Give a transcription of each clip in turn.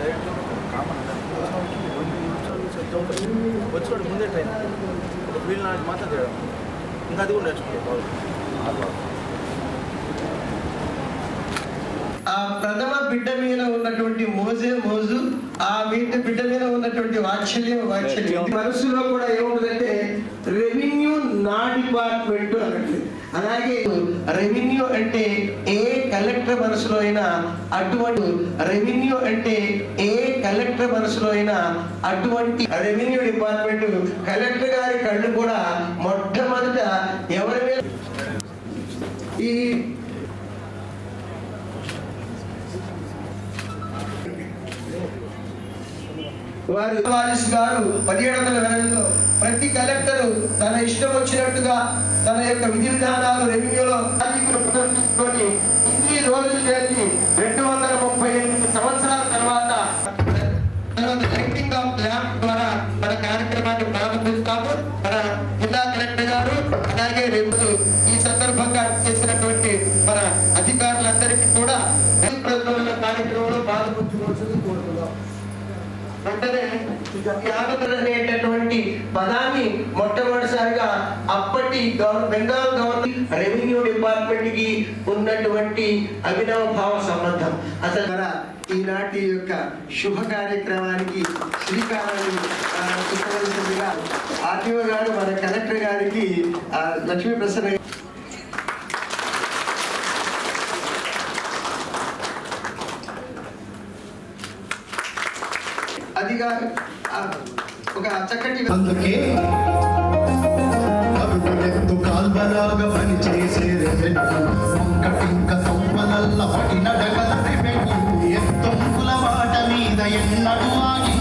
Direct ముందే train. Wheel నాటి మాత్రం చేయడం ఇంకా అది కూడా నేర్చుకోవాలి ఆ ప్రథమ బిడ్డ మీద ఉన్నటువంటి మోజే మోజు ఆ వీటి బిడ్డ మీద ఉన్నటువంటి వాత్సల్యం వాత్సల్యం. మనసులో కూడా ఏముంటుందంటే రెవెన్యూ నా డిపార్ట్మెంట్ అన్నట్టు. అలాగే రెవెన్యూ అంటే ఏ కలెక్టర్ మనసులో అయినా అటువంటి రెవెన్యూ అంటే ఏ కలెక్టర్ మనసులో అయినా అటువంటి రెవెన్యూ డిపార్ట్మెంట్ కలెక్టర్ గారి కళ్ళు కూడా మొట్టమొదట ఎవరి మీద ఈ వారు వారిస్ గారు పదిహేడు వందల ఎనభైలో ప్రతి కలెక్టర్ తన ఇష్టం వచ్చినట్టుగా తన యొక్క విధి విధానాలు రెవెన్యూలో రాజకీయ ఇన్ని రోజులు చేసి రెండు వందల ముప్పై యాదవ్ అనేటటువంటి పదాన్ని మొట్టమొదటిసారిగా అప్పటి బెంగాల్ గవర్నమెంట్ రెవెన్యూ డిపార్ట్మెంట్కి ఉన్నటువంటి అభినవ భావ సంబంధం. అసలు మన ఈనాటి యొక్క శుభ కార్యక్రమానికి శ్రీకారాన్ని చుట్టవలసిందిగా ఆర్టీఓ గారు మన కలెక్టర్ గారికి లక్ష్మీ ప్రసన్న అదిగా ఒక చక్కటి అందుకే కాల్వలాగా పని చేసే రెవెన్యూ ఒక్కటింక పడిన ఎత్తొంపుల మీద ఎన్నడూ ఆగి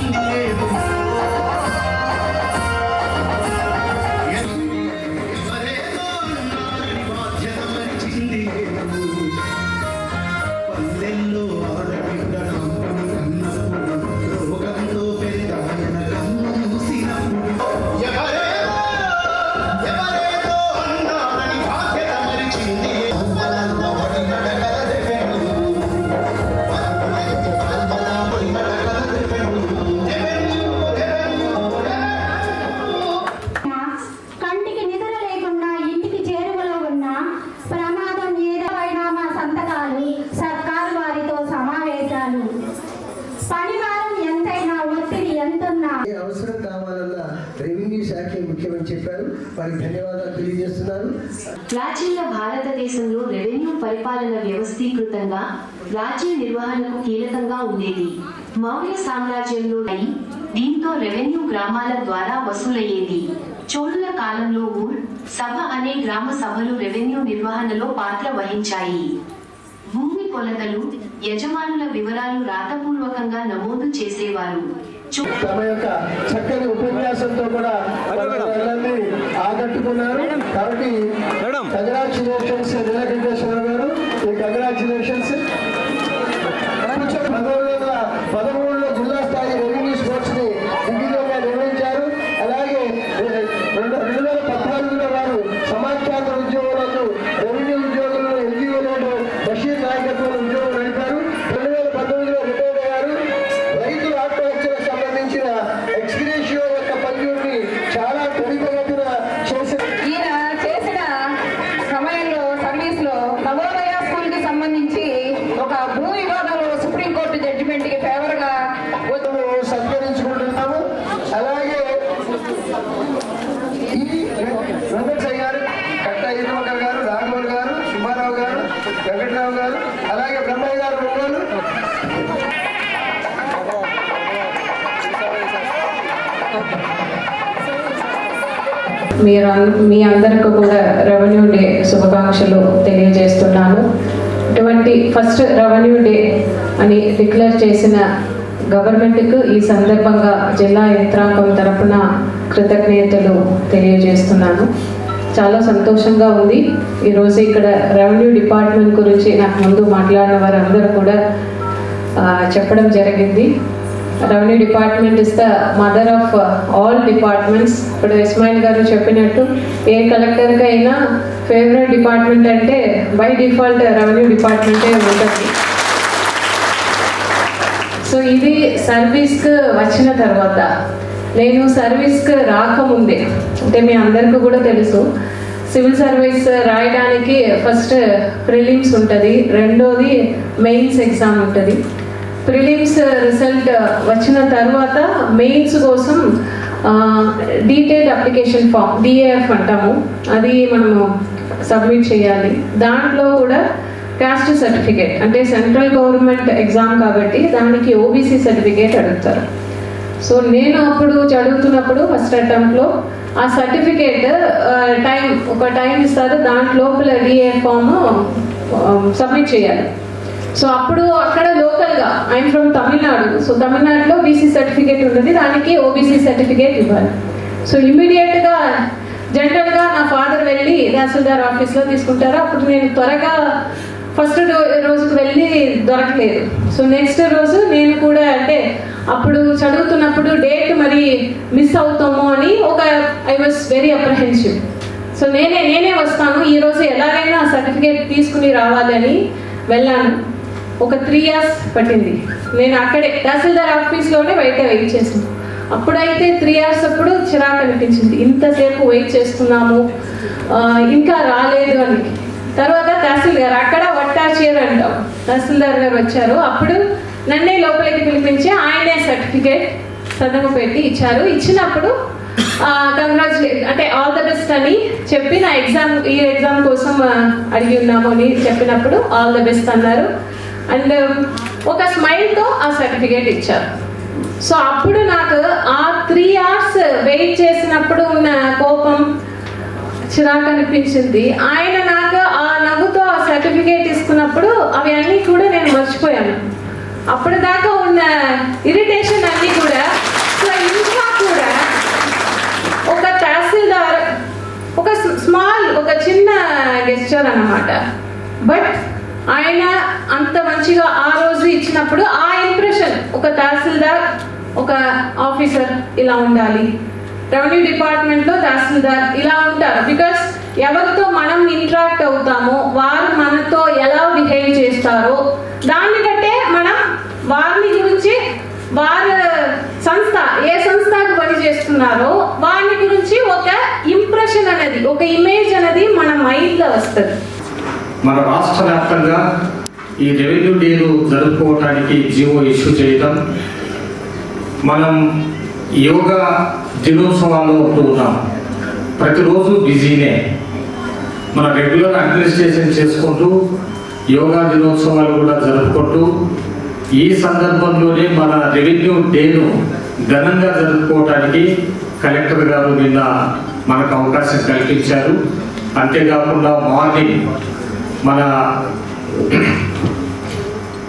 అవసరం కావాలన్న రెవెన్యూ శాఖ ముఖ్యమని చెప్పారు. వారికి ధన్యవాదాలు తెలియజేస్తున్నారు. ప్రాచీన భారతదేశంలో రెవెన్యూ పరిపాలన వ్యవస్థీకృతంగా రాజ్య నిర్వహణకు కీలకంగా ఉండేది. మౌర్య సామ్రాజ్యంలో దీంతో రెవెన్యూ గ్రామాల ద్వారా వసూలయ్యేది. చోళుల కాలంలో ఊర్ సభ అనే గ్రామ సభలు రెవెన్యూ నిర్వహణలో పాత్ర వహించాయి. భూమి కొలతలు యజమానుల వివరాలు రాతపూర్వకంగా నమోదు చేసేవారు. తమ యొక్క చక్కని ఉపన్యాసంతో కూడా ఆకట్టుకున్నారు. కాబట్టి మేడం. కంగ్రాచులేషన్స్ నీలకంఠేశ్వర గారు ఈ కంగ్రాచులేషన్స్ పంతొమ్మిది మీరు మీ అందరికి కూడా రెవెన్యూ డే శుభాకాంక్షలు తెలియజేస్తున్నాను. ఇటువంటి ఫస్ట్ రెవెన్యూ డే అని డిక్లేర్ చేసిన గవర్నమెంట్కు ఈ సందర్భంగా జిల్లా యంత్రాంగం తరపున కృతజ్ఞతలు తెలియజేస్తున్నాను. చాలా సంతోషంగా ఉంది. ఈరోజు ఇక్కడ రెవెన్యూ డిపార్ట్మెంట్ గురించి నాకు ముందు మాట్లాడిన వారందరూ కూడా చెప్పడం జరిగింది. Revenue department is the mother of all departments ఇప్పుడు ఇస్మాయిల్ గారు చెప్పినట్టు ఏ కలెక్టర్కి అయినా ఫేవరెట్ డిపార్ట్మెంట్ అంటే బై డిఫాల్ట్ రెవెన్యూ డిపార్ట్మెంటే ఉంటుంది. సో ఇది సర్వీస్కి వచ్చిన తర్వాత నేను సర్వీస్కి రాకముందే అంటే మీ అందరికీ కూడా తెలుసు సివిల్ సర్వీస్ రాయడానికి ఫస్ట్ ప్రిలిమ్స్ ఉంటుంది రెండోది మెయిన్స్ ఎగ్జామ్ ఉంటుంది. ప్రిలిమ్స్ రిజల్ట్ వచ్చిన తర్వాత మెయిన్స్ కోసం డీటెయిల్డ్ అప్లికేషన్ ఫామ్ డిఏఎఫ్ అంటాము. అది మనము సబ్మిట్ చేయాలి. దాంట్లో కూడా కాస్ట్ సర్టిఫికేట్ అంటే సెంట్రల్ గవర్నమెంట్ ఎగ్జామ్ కాబట్టి దానికి ఓబీసీ సర్టిఫికేట్ అడుగుతారు. సో నేను అప్పుడు చదువుతున్నప్పుడు ఫస్ట్ అటెంప్ట్లో ఆ సర్టిఫికేట్ టైం ఒక టైం ఇస్తారు. దాంట్లోపల డిఏ ఫామ్ సబ్మిట్ చేయాలి. సో అప్పుడు అక్కడ లోకల్గా ఐఎమ్ ఫ్రమ్ తమిళనాడు సో తమిళనాడులో బీసీ సర్టిఫికేట్ ఉంటుంది దానికి ఓబీసీ సర్టిఫికేట్ ఇవ్వాలి. సో ఇమ్మీడియట్గా జనరల్గా నా ఫాదర్ వెళ్ళి తహసీల్దార్ ఆఫీస్లో తీసుకుంటారు. అప్పుడు నేను త్వరగా ఫస్ట్ రోజుకు వెళ్ళి దొరకలేదు. సో నెక్స్ట్ రోజు నేను కూడా అంటే అప్పుడు చదువుతున్నప్పుడు డేట్ మరి మిస్ అవుతాము అని ఒక I was very apprehensive so నేనే నేనే వస్తాను. ఈరోజు ఎలాగైనా సర్టిఫికేట్ తీసుకుని రావాలని వెళ్ళాను. ఒక త్రీ ఇయర్స్ పట్టింది. నేను అక్కడే తహసీల్దార్ ఆఫీస్లోనే బయట వెయిట్ చేసాను అప్పుడైతే త్రీ ఇయర్స్ అప్పుడు చిరాకు అనిపించింది. ఇంతసేపు వెయిట్ చేస్తున్నాము. ఇంకా రాలేదు అని. తర్వాత తహసీల్దార్ అక్కడ వట్టాచియర్ అంటాం. తహసీల్దార్ గారు వచ్చారు. అప్పుడు నన్నే లోపలికి పిలిపించి ఆయనే సర్టిఫికేట్ సదము పెట్టి ఇచ్చారు. ఇచ్చినప్పుడు కంగ్రాచులేట్ అంటే ఆల్ ద బెస్ట్ అని చెప్పి నా ఎగ్జామ్ ఈ ఎగ్జామ్ కోసం అడిగి ఉన్నాము అని చెప్పినప్పుడు ఆల్ ద బెస్ట్ అన్నారు. అండ్ ఒక స్మైల్తో ఆ సర్టిఫికేట్ ఇచ్చారు. సో అప్పుడు నాకు ఆ త్రీ అవర్స్ వెయిట్ చేసినప్పుడు ఉన్న కోపం చిరాకు అనిపించింది. ఆయన నాకు ఆ నవ్వుతో ఆ సర్టిఫికేట్ ఇస్తున్నప్పుడు అవి అన్నీ కూడా నేను మర్చిపోయాను. అప్పుడు దాకా ఉన్న ఇరిటేషన్ అన్నీ కూడా సో ఇంకా కూడా ఒక తహసీల్దార్ ఒక స్మాల్ ఒక చిన్న గెస్చర్ అన్నమాట. బట్ ఆయన అంత మంచిగా ఆ రోజు ఇచ్చినప్పుడు ఆ ఇంప్రెషన్ ఒక తహసీల్దార్ ఒక ఆఫీసర్ ఇలా ఉండాలి. రెవెన్యూ డిపార్ట్మెంట్లో తహసీల్దార్ ఇలా ఉంటారు. బికాస్ ఎవరితో మనం ఇంటరాక్ట్ అవుతామో వారు మనతో ఎలా బిహేవ్ చేస్తారో దాన్ని బట్టే మనం వారిని గురించి వారి సంస్థ ఏ సంస్థకు పని చేస్తున్నారో వారిని గురించి ఒక ఇంప్రెషన్ అనేది ఒక ఇమేజ్ అనేది మన మైండ్లో వస్తుంది. మన రాష్ట్ర వ్యాప్తంగా ఈ రెవెన్యూ డేలు జరుపుకోవటానికి జీవో ఇష్యూ చేయటం మనం యోగా దినోత్సవాల్లో ఉంటూ ఉన్నాం. ప్రతిరోజు బిజీనే. మన రెగ్యులర్ అడ్మినిస్ట్రేషన్ చేసుకుంటూ యోగా దినోత్సవాలు కూడా జరుపుకుంటూ ఈ సందర్భంలోనే మన రెవెన్యూ డేను ఘనంగా జరుపుకోవటానికి కలెక్టర్ గారు నిన్న మనకు అవకాశం కల్పించారు. అంతేకాకుండా మార్నింగ్ మన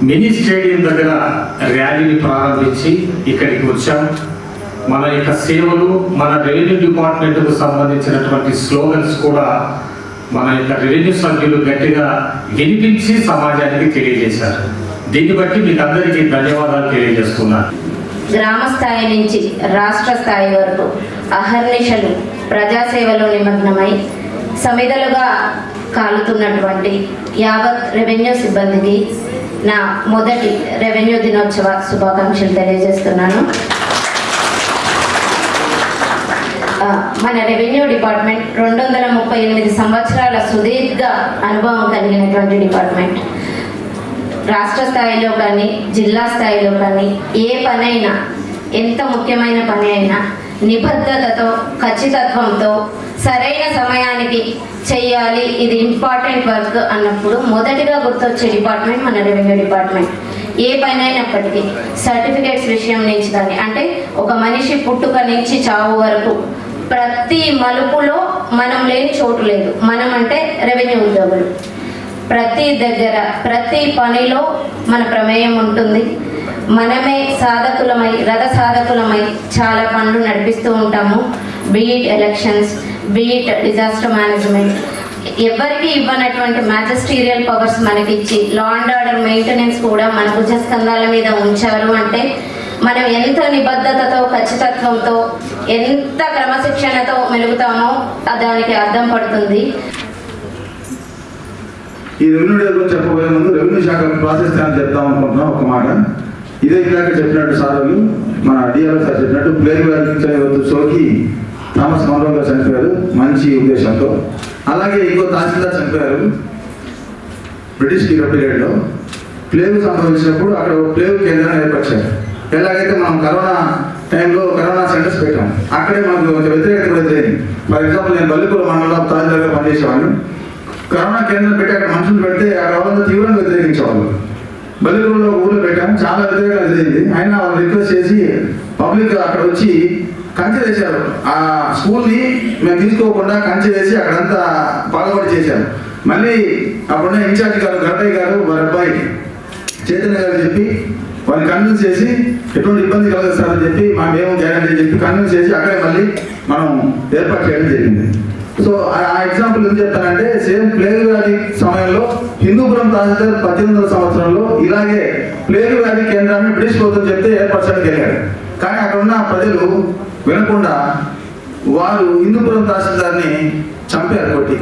మినీ స్టేడియం దగ్గర ర్యాలీని ప్రారంభించి ఇక్కడికి వచ్చాం. మన యొక్క సేవలు మన రెవెన్యూ డిపార్ట్మెంట్కు సంబంధించినటువంటి స్లోగన్స్ కూడా మన యొక్క రెవెన్యూ సభ్యులు గట్టిగా వినిపించి సమాజానికి తెలియజేశారు. దీన్ని బట్టి మీకు అందరికీ ధన్యవాదాలు తెలియజేస్తున్నాను గ్రామ స్థాయి నుంచి రాష్ట్ర స్థాయి వరకు అహర్నిశలు ప్రజాసేవలో నిమగ్నమై సమిధలుగా కాలుతున్నటువంటి యావత్ రెవెన్యూ సిబ్బందికి నా మొదటి రెవెన్యూ దినోత్సవ శుభాకాంక్షలు తెలియజేస్తున్నాను. మన రెవెన్యూ డిపార్ట్మెంట్ రెండు వందల ముప్పై ఎనిమిది సంవత్సరాల సుదీర్ఘ అనుభవం కలిగినటువంటి డిపార్ట్మెంట్. రాష్ట్ర స్థాయిలో కానీ జిల్లా స్థాయిలో కానీ ఏ పనైనా ఎంత ముఖ్యమైన పని అయినా నిబద్ధతతో ఖచ్చితత్వంతో సరైన సమయానికి చెయ్యాలి ఇది ఇంపార్టెంట్ వర్క్ అన్నప్పుడు మొదటిగా గుర్తొచ్చే డిపార్ట్మెంట్ మన రెవెన్యూ డిపార్ట్మెంట్. ఏ పని అయినప్పటికీ సర్టిఫికేట్స్ విషయం నుంచి కానీ అంటే ఒక మనిషి పుట్టుక నుంచి చావు వరకు ప్రతి మలుపులో మనం లేని చోటు లేదు. మనం అంటే రెవెన్యూ ఉద్యోగులు. ప్రతి దగ్గర ప్రతి పనిలో మన ప్రమేయం ఉంటుంది. మనమే సాధకులమై రథ సాధకులమై చాలా పనులు నడిపిస్తూ ఉంటాము. Be it elections be it disaster management ఎవరికి ఇవ్వనటువంటి మ్యాజిస్టీరియల్ పవర్స్ మనకి ఇచ్చి లా అండ్ ఆర్డర్ మెయింటెనెన్స్ కూడా మన భుజస్కంధాల మీద ఉంచారు అంటే మనం ఎంత నిబద్ధతతో ఖచ్చితత్వంతో ఎంత క్రమశిక్షణతో మెలుగుతామో దానికి అర్థం పడుతుంది. ఈ రెవెన్యూ డే గురించి చెప్పబోయే ముందు రెవెన్యూ శాఖ ప్రాసెస్ అని చెప్తాం అనుకుంటున్నాం ఒక మాట. ఇదే ఇలాగ చెప్పినట్టు సార్ మన డిఆర్ఎస్ సార్ చెప్పినట్టు ప్లేన్ సోకి థామస్ మన్రో గారు చనిపోయారు. మంచి ఉద్దేశంతో. అలాగే ఇంకో తహసీల్దార్ చనిపోయారు. బ్రిటిష్ పీరియడ్లో ప్లేగు సంభవించినప్పుడు అక్కడ ఒక ప్లేగు కేంద్రాన్ని ఏర్పరిచారు. ఎలాగైతే మనం కరోనా టైంలో కరోనా సెంటర్స్ పెట్టాం అక్కడే మనకు కొంచెం వ్యతిరేకత కూడా ఎదురైంది ఫర్ ఎగ్జాంపుల్ నేను బల్లిపూర్ మండలంలో తహసీల్దార్గా పనిచేసేవాడిని. కరోనా కేంద్రం పెట్టి అక్కడ మనుషులు పెడితే అక్కడ వాళ్ళంతా తీవ్రంగా వ్యతిరేకించేవాళ్ళు. బల్లిపూర్లో ఊళ్ళో పెట్టాం. చాలా వ్యతిరేకత ఎదురైంది అయినా వాళ్ళు రిక్వెస్ట్ చేసి పబ్లిక్ అక్కడ వచ్చి కంచె వేశారు. ఆ స్కూల్ని మేము తీసుకోకుండా కంచె వేసి అక్కడంతా పాల్గొని చేశారు. మళ్ళీ అప్పుడున్న ఇన్ఛార్జ్ గారు గడ్డయ్య గారు వారి అబ్బాయి చైతన్య గారు చెప్పి వారిని కన్విన్స్ చేసి ఎటువంటి ఇబ్బంది కలగదు సార్ అని చెప్పి మా మేము గ్యారంటీ అని చెప్పి కన్విన్స్ చేసి అక్కడే మళ్ళీ మనం ఏర్పాటు చేయడం జరిగింది. సో ఆ ఎగ్జాంపుల్ ఏం చెప్తానంటే సేమ్ ప్లేగ్ వ్యాధి సమయంలో హిందూపురం తహసీల్దార్ పద్దెనిమిది వందల సంవత్సరంలో ఇలాగే ప్లేగ్ వ్యాధి కేంద్రాన్ని బ్రిటిష్ ప్రభుత్వం చెప్తే ఏర్పరచడానికి వెళ్ళాడు. కానీ అక్కడ ఉన్న ప్రజలు వినకుండా వారు హిందూపురం తహసీల్దార్ని చంపారు కొట్టి